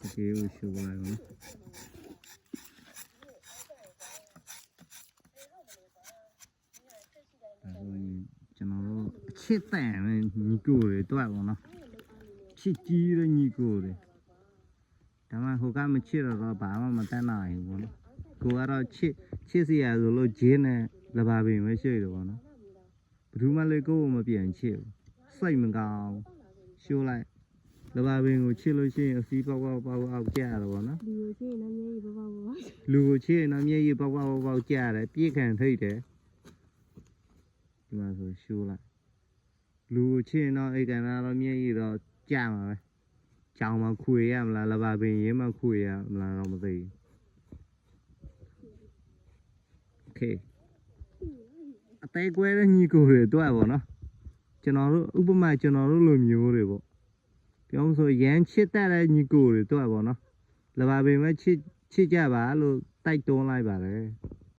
တကယ်ကိုရှိုးပါတော့နော်အဲဆိုရင်ကျွန်တော်တို့အချစ်တန်တဲ့ညီကိုတွေတွက်ပါတော့ချစ်ကြီးတဲ့ညီကိုတွေဒါမှဟိုကမချစ်တော့တော့ဘာမှမတတ်နိုင်ဘူးပေါ့နော်ကိုကတော့ချစ်ချစ်စီရဆိုလို့ဂျင်းနဲ့လဘာပင်ပဲရှိတယ်ပေါ့နော်ဘယ်သူမှလည်းကိုယ့်ကိုမပြန်ချစ်ဘူးစိတ်မကောင်းရှိုးလိုက် လဘာပင်ကိုချစ်လို့ရှိရင်အစီးပေါက်ပေါက်ပေါက်ပေါက်ကြရတော့ပေါ့နော် လူကိုချင်းလည်းမျက်ရည်ပပပပ လူကိုချစ်ရင်တော့မျက်ရည်ပေါက်ပေါက်ပေါက်ပေါက်ကြရတယ်ပြည့်ခံထိတ်တယ်ဒီမှာဆိုရှိုးလိုက်လူကိုချစ်ရင်တော့အိတ်ကန်တော့မျက်ရည်တော့ကြမှာပဲကြောင်မှခွေရမလားလဘာပင်ရင်းမှခွေရမလားတော့မသိဘူးโอเคအသေးကွဲတဲ့ညီကိုတွေတွေ့ပါတော့ကျွန်တော်တို့ဥပမာကျွန်တော်တို့လိုမျိုးတွေပေါ့ ပြောမှဆိုရမ်းချစ်တတ်တဲ့ညီကိုတွေတွေ့ပါတော့လဘာပင်ပဲချစ်ချစ်ကြပါလို့တိုက်တွန်းလိုက်ပါတယ်